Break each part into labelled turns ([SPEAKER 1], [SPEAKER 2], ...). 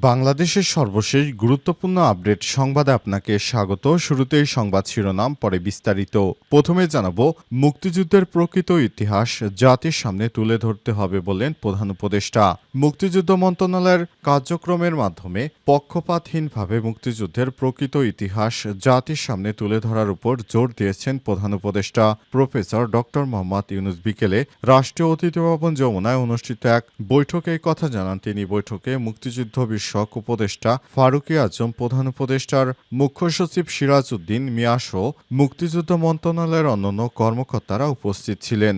[SPEAKER 1] বাংলাদেশের সর্বশেষ গুরুত্বপূর্ণ আপডেট সংবাদে আপনাকে স্বাগত। শুরুতেই সংবাদ শিরোনাম, পরে বিস্তারিত। প্রথমে জানাব, মুক্তিযুদ্ধের প্রকৃত ইতিহাস জাতির সামনে তুলে ধরতে হবে বলেন প্রধান উপদেষ্টা। মুক্তিযুদ্ধ মন্ত্রণালয়ের কার্যক্রমের মাধ্যমে পক্ষপাতহীনভাবে মুক্তিযুদ্ধের প্রকৃত ইতিহাস জাতির সামনে তুলে ধরার উপর জোর দিয়েছেন প্রধান উপদেষ্টা। প্রফেসর ডক্টর মোহাম্মদ ইউনুস বিকেলে রাষ্ট্রীয় অতিথি ভবন যমুনায় অনুষ্ঠিত এক বৈঠকে কথা জানান। তিনি বৈঠকে মুক্তিযুদ্ধ বিষয়ক উপদেষ্টা ফারুকি আজম, প্রধান উপদেষ্টার মুখ্য সচিব সিরাজ উদ্দিন মিয়াসহ মুক্তিযুদ্ধ মন্ত্রণালয়ের অন্যান্য কর্মকর্তারা উপস্থিত ছিলেন।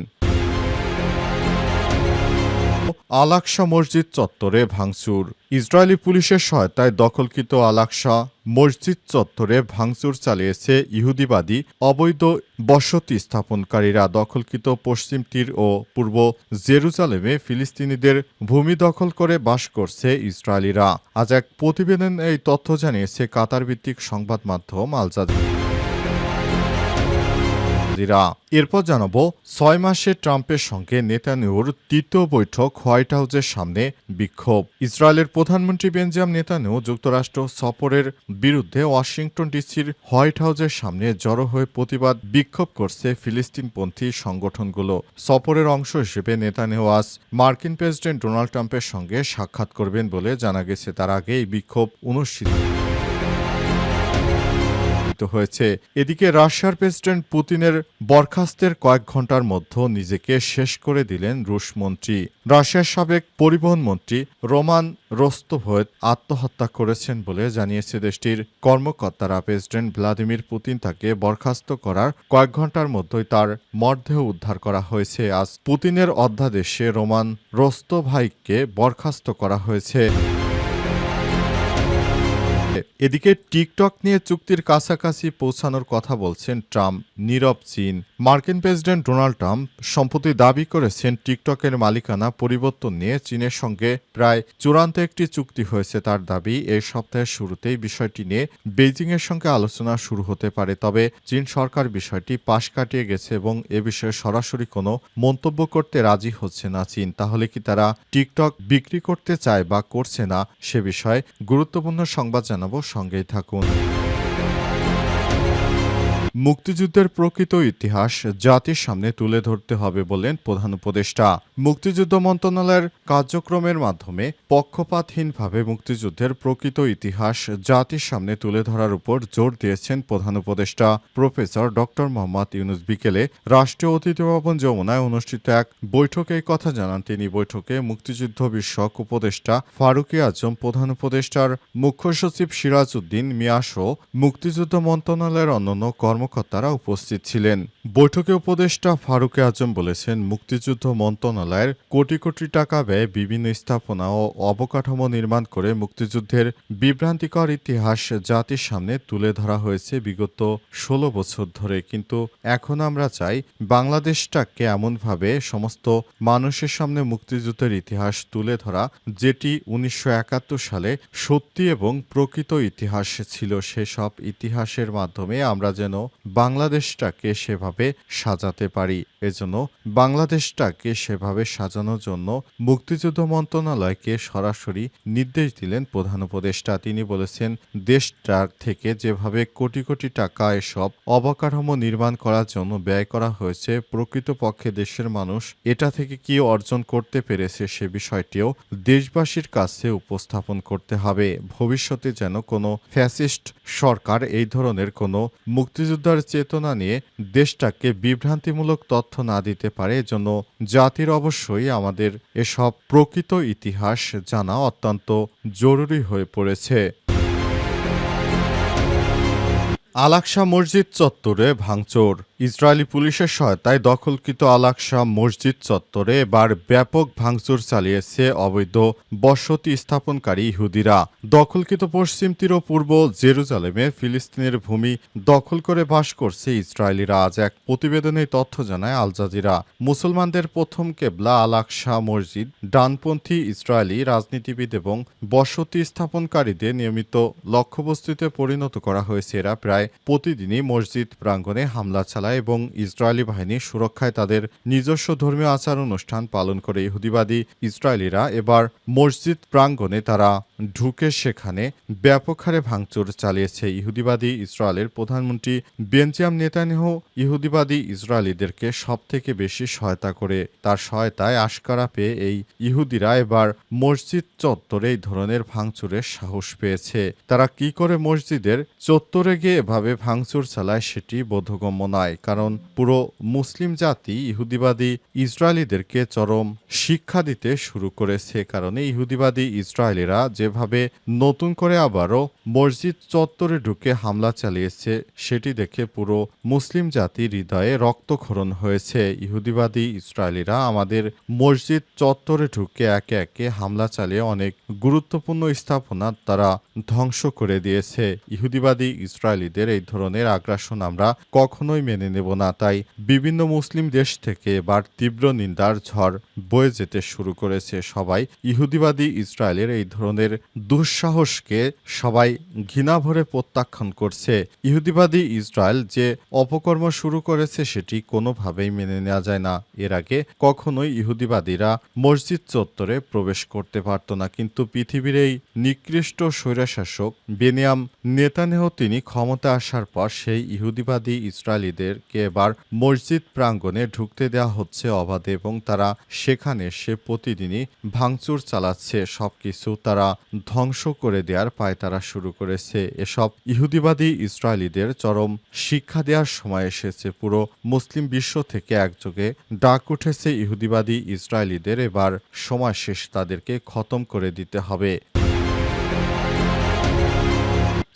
[SPEAKER 1] আলাকসা মসজিদ চত্বরে ভাঙচুর। ইসরায়েলি পুলিশের সহায়তায় দখলকৃত আলাকসা মসজিদ চত্বরে ভাঙচুর চালিয়েছে ইহুদিবাদী অবৈধ বসতি স্থাপনকারীরা। দখলকৃত পশ্চিম তীর ও পূর্ব জেরুজালেমে ফিলিস্তিনিদের ভূমি দখল করে বাস করছে ইসরায়েলিরা। আজ এক প্রতিবেদন এই তথ্য জানিয়েছে কাতার ভিত্তিক সংবাদ মাধ্যম আলজাজিরা। জাজিরা এরপর জানাব, ছয় মাসে ট্রাম্পের সঙ্গে নেতানিউর তৃতীয় বৈঠক হোয়াইট হাউসের সামনে বিক্ষোভ। ইসরায়েলের প্রধানমন্ত্রী বেঞ্জাম নেতানিউ যুক্তরাষ্ট্র সফরের বিরুদ্ধে ওয়াশিংটন ডিসির হোয়াইট হাউসের সামনে জড়ো হয়ে প্রতিবাদ বিক্ষোভ করছে ফিলিস্তিনপন্থী সংগঠনগুলো। সফরের অংশ হিসেবে নেতানিউ আজ মার্কিন প্রেসিডেন্ট ডোনাল্ড ট্রাম্পের সঙ্গে সাক্ষাৎ করবেন বলে জানা গেছে। তার আগে এই বিক্ষোভ অনুষ্ঠিত অনুষ্ঠিত হয়েছে। এদিকে রাশিয়ার প্রেসিডেন্ট পুতিনের বরখাস্তের কয়েক ঘণ্টার মধ্যে নিজেকে শেষ করে দিলেন রুশ মন্ত্রী। রাশিয়ার সাবেক পরিবহন মন্ত্রী রোমান রোস্তভয়েত আত্মহত্যা করেছেন বলে জানিয়েছে দেশটির কর্মকর্তারা। প্রেসিডেন্ট ভ্লাদিমির পুতিন তাকে বরখাস্ত করার কয়েক ঘণ্টার মধ্যেই তার মরদেহ উদ্ধার করা হয়েছে। আজ পুতিনের অধ্যাদেশে রোমান রোস্তভাইকে বরখাস্ত করা হয়েছে। এদিকে টিকটক নিয়ে চুক্তির কাছাকাছি পৌঁছানোর কথা বলছেন ট্রাম্প। নীরব চীন। মার্কিন প্রেসিডেন্ট ডোনাল্ড ট্রাম্প সম্প্রতি দাবি করেছেন, টিকটকের মালিকানা পরিবর্তন নিয়ে চীনের সঙ্গে প্রায় চূড়ান্ত একটি চুক্তি হয়েছে তার দাবি। এই সপ্তাহের শুরুতেই বিষয়টি নিয়ে বেইজিংয়ের সঙ্গে আলোচনা শুরু হতে পারে। তবে চীন সরকার বিষয়টি পাশ কাটিয়ে গেছে এবং এ বিষয়ে সরাসরি কোনো মন্তব্য করতে রাজি হচ্ছে না চীন। তাহলে কি তারা টিকটক বিক্রি করতে চায় বা করছে না, সে বিষয়ে গুরুত্বপূর্ণ সংবাদ জানাব সঙ্গেই থাকুন মুক্তিযুদ্ধের প্রকৃত ইতিহাস জাতির সামনে তুলে ধরতে হবে বলেন প্রধান উপদেষ্টা। মুক্তিযুদ্ধ মন্ত্রণালয়ের কার্যক্রমের মাধ্যমে পক্ষপাতহীনভাবে মুক্তিযুদ্ধের প্রকৃত ইতিহাস জাতির সামনে তুলে ধরার উপর জোর দিয়েছেন প্রধান উপদেষ্টা। প্রফেসর ডক্টর মোহাম্মদ ইউনুস বিকেলে রাষ্ট্রীয় অতিথি ভবন যমুনায় অনুষ্ঠিত এক বৈঠকে কথা জানান তিনি। বৈঠকে মুক্তিযুদ্ধ বিষয়ক উপদেষ্টা ফারুকি আজম, প্রধান উপদেষ্টার মুখ্য সচিব সিরাজ উদ্দিন মিয়াসহ মুক্তিযুদ্ধ মন্ত্রণালয়ের অন্যান্য কর্মকর্তারা উপস্থিত ছিলেন। বৈঠকে উপদেষ্টা ফারুকে আজম বলেছেন, মুক্তিযুদ্ধ মন্ত্রণালয়ের কোটি কোটি টাকা ব্যয়ে বিভিন্ন স্থাপনা ও অবকাঠামো নির্মাণ করে মুক্তিযুদ্ধের বিভ্রান্তিকর ইতিহাস জাতির সামনে তুলে ধরা হয়েছে বিগত ষোলো বছর ধরে। কিন্তু এখন আমরা চাই, বাংলাদেশটাকে এমনভাবে সমস্ত মানুষের সামনে মুক্তিযুদ্ধের ইতিহাস তুলে ধরা, যেটি উনিশশো একাত্তর সালে সত্যি এবং প্রকৃত ইতিহাস ছিল। সেসব ইতিহাসের মাধ্যমে আমরা যেন বাংলাদেশটাকে সেভাবে সাজাতে পারি। এজন্য বাংলাদেশটাকে সেভাবে সাজানোর জন্য মুক্তিযুদ্ধ মন্ত্রণালয়কে সরাসরি নির্দেশ দিলেন প্রধান উপদেষ্টা। তিনি বলেছেন, দেশটার থেকে যেভাবে কোটি কোটি টাকা এসব অবকাঠামো নির্মাণ করার জন্য ব্যয় করা হয়েছে, প্রকৃতপক্ষে দেশের মানুষ এটা থেকে কি অর্জন করতে পেরেছে সে বিষয়টিও দেশবাসীর কাছে উপস্থাপন করতে হবে। ভবিষ্যতে যেন কোনো ফ্যাসিস্ট সরকার এই ধরনের কোনো মুক্তিযোদ্ধার চেতনা নিয়ে দেশটাকে বিভ্রান্তিমূলক তথ্য না দিতে পারে, এজন্য জাতির অবশ্যই আমাদের এসব প্রকৃত ইতিহাস জানা অত্যন্ত জরুরি হয়ে পড়েছে। আলাকসা মসজিদ চত্বরে ভাঙচুর। ইসরায়েলি পুলিশের সহায়তায় দখলকৃত আলাকসা মসজিদ চত্বরে এবার ব্যাপক ভাঙচুর চালিয়েছে অবৈধ বসতি স্থাপনকারী ইহুদিরা। দখলকৃত পশ্চিম তীর পূর্ব জেরুজালেমে ফিলিস্তিনের ভূমি দখল করে বাস করছে ইসরায়েলিরা। আজ এক প্রতিবেদনে তথ্য জানায় আল জাজিরা। মুসলমানদের প্রথম কেবলা আলাকসা মসজিদ ডানপন্থী ইসরায়েলি রাজনীতিবিদ এবং বসতি স্থাপনকারীদের নিয়মিত লক্ষ্যবস্তুতে পরিণত করা হয়েছে। এরা প্রায় প্রতিদিনই মসজিদ প্রাঙ্গণে হামলা চালায়। চালায় এবং ইসরায়েলি বাহিনী সুরক্ষায় তাদের নিজস্ব ধর্মীয় আচার অনুষ্ঠান পালন করে ইহুদিবাদী ইসরায়েলিরা এবার মসজিদ প্রাঙ্গণে তারা ঢুকে সেখানে ব্যাপক হারে ভাঙচুর চালিয়েছে। ইহুদিবাদী ইসরায়েলের প্রধানমন্ত্রী বেঞ্জাম নেতানিয়াহু ইহুদিবাদী ইসরায়েলিদেরকে সবথেকে বেশি সহায়তা করে তার সহায়তায় আশকারা পেয়ে এই ইহুদিরা এবার মসজিদ চত্বরে এই ধরনের ভাঙচুরের সাহস পেয়েছে। তারা কি করে মসজিদের চত্বরে গিয়ে এভাবে ভাঙচুর চালায় সেটি বোধগম্য নয়। কারণ পুরো মুসলিম জাতি ইহুদিবাদী ইসরায়েলিদেরকে চরম শিক্ষা দিতে শুরু করেছে, কারণে ইহুদিবাদী ইসরায়েলিরা যেভাবে নতুন করে আবারও মসজিদ চত্বরে ঢুকে হামলা চালিয়েছে, সেটি দেখে পুরো মুসলিম জাতির হৃদয়ে রক্তক্ষরণ হয়েছে। ইহুদিবাদী ইসরায়েলিরা আমাদের মসজিদ চত্বরে ঢুকে একে একে হামলা চালিয়ে অনেক গুরুত্বপূর্ণ স্থাপনা তারা ধ্বংস করে দিয়েছে। ইহুদিবাদী ইসরায়েলিদের এই ধরনের আগ্রাসন আমরা কখনোই মেনে নেব না, তাই বিভিন্ন মুসলিম দেশ থেকে এবার তীব্র নিন্দার ঝড় বয়ে যেতে শুরু করেছে সবাই। ইহুদিবাদী ইসরায়েলের এই ধরনের দুঃসাহসকে সবাই ঘৃণা ভরে প্রত্যাখ্যান করছে। ইহুদিবাদী ইসরায়েল যে অপকর্ম শুরু করেছে সেটি কোনোভাবেই মেনে নেওয়া যায় না। এর আগে কখনোই ইহুদিবাদীরা মসজিদ চত্বরে প্রবেশ করতে পারত না, কিন্তু পৃথিবীর এই নিকৃষ্ট স্বৈরাশাসক বেনিয়াম নেতানেহ তিনি ক্ষমতা আসার পর সেই ইহুদিবাদী ইসরায়েলিদেরকে এবার মসজিদ প্রাঙ্গণে ঢুকতে দেওয়া হচ্ছে অবাধে এবং তারা সেখানে সে প্রতিদিনই ভাঙচুর চালাচ্ছে। সবকিছু তারা ধ্বংস করে দেওয়ার পায় তারা শুরু করেছে। এসব ইহুদিবাদী ইসরায়েলিদের চরম শিক্ষা দেওয়ার সময় এসেছে। পুরো মুসলিম বিশ্ব থেকে একযোগে ডাক উঠেছে ইহুদিবাদী ইসরায়েলিদের। এবার সময় শেষ তাদেরকে খতম করে দিতে হবে।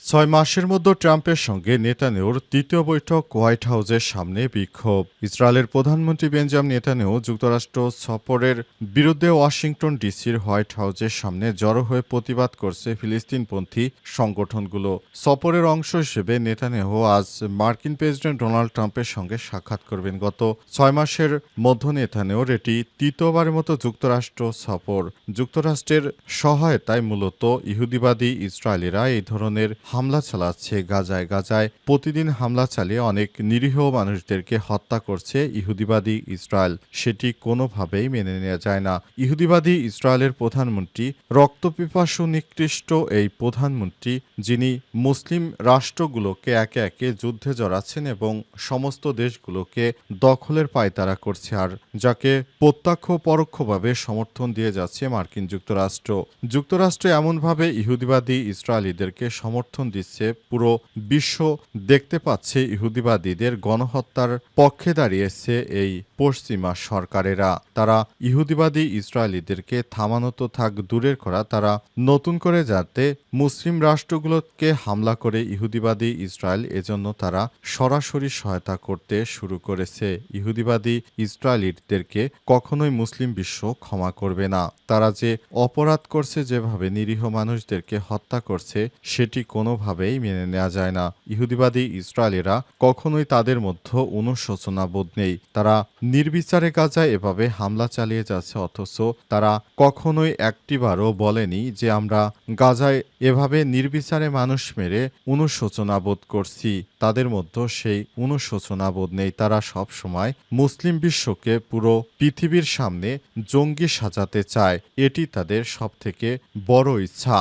[SPEAKER 1] ছয় মাসের মধ্যে ট্রাম্পের সঙ্গে নেতানেওর তৃতীয় বৈঠক হোয়াইট হাউসের সামনে বিক্ষোভ। ইসরায়েলের প্রধানমন্ত্রী বেঞ্জাম নেতানেও যুক্তরাষ্ট্র সফরের বিরুদ্ধে ওয়াশিংটন ডিসির হোয়াইট হাউসের সামনে জড়ো হয়ে প্রতিবাদ করছে ফিলিস্তিনপন্থী সংগঠনগুলো। সফরের অংশ হিসেবে নেতানেহ আজ মার্কিন প্রেসিডেন্ট ডোনাল্ড ট্রাম্পের সঙ্গে সাক্ষাৎ করবেন। গত ছয় মাসের মধ্য নেতানেওর এটি তৃতীয়বারের মতো যুক্তরাষ্ট্র সফর। যুক্তরাষ্ট্রের সহায়তায় মূলত ইহুদিবাদী ইসরায়েলিরা এই ধরনের হামলা চালাচ্ছে গাজায়। গাজায় প্রতিদিন হামলা চালিয়ে অনেক নিরীহ মানুষদেরকে হত্যা করছে ইহুদিবাদী ইসরায়েল। সেটি কোনোভাবেই মেনে নেওয়া যায় না। ইহুদিবাদী ইসরায়েলের প্রধানমন্ত্রী রক্তপিপাসু নিকৃষ্ট এই প্রধানমন্ত্রী, যিনি মুসলিম রাষ্ট্রগুলোকে একে একে যুদ্ধে জড়াচ্ছেন এবং সমস্ত দেশগুলোকে দখলের পায়তারা করছে আর যাকে প্রত্যক্ষ পরোক্ষভাবে সমর্থন দিয়ে যাচ্ছে মার্কিন যুক্তরাষ্ট্র। যুক্তরাষ্ট্র এমনভাবে ইহুদিবাদী ইসরায়েলিদেরকে সমর্থন দিচ্ছে, পুরো বিশ্ব দেখতে পাচ্ছে ইহুদিবাদীদের গণহত্যার পক্ষে দাঁড়িয়েছে এই পশ্চিমা সরকারেরা। তারা ইহুদিবাদী ইসরায়েলিদেরকে থামানো তো থাক, দূরের করা তারা নতুন করে যাতে মুসলিম রাষ্ট্রগুলোকে হামলা করে ইহুদিবাদী ইসরায়েল, এজন্য তারা সরাসরি সহায়তা করতে শুরু করেছে। ইহুদিবাদী ইসরায়েলিদেরকে কখনোই মুসলিম বিশ্ব ক্ষমা করবে না। তারা যে অপরাধ করছে, যেভাবে নিরীহ মানুষদেরকে হত্যা করছে, সেটি কোনোভাবেই মেনে নেওয়া যায় না। ইহুদিবাদী ইসরায়েলেরা কখনোই তাদের মধ্যে অনুশোচনা বোধ নেই। তারা নির্বিচারে গাজায় এভাবে হামলা চালিয়ে যাচ্ছে, অথচ তারা কখনোই একটিবারও বলেনি যে আমরা গাজায় এভাবে নির্বিচারে মানুষ মেরে অনুশোচনা বোধ করছি। তাদের মধ্যে সেই অনুশোচনা বোধ নেই। তারা সব সময় মুসলিম বিশ্বকে পুরো পৃথিবীর সামনে জঙ্গি সাজাতে চায়। এটি তাদের সবথেকে বড় ইচ্ছা।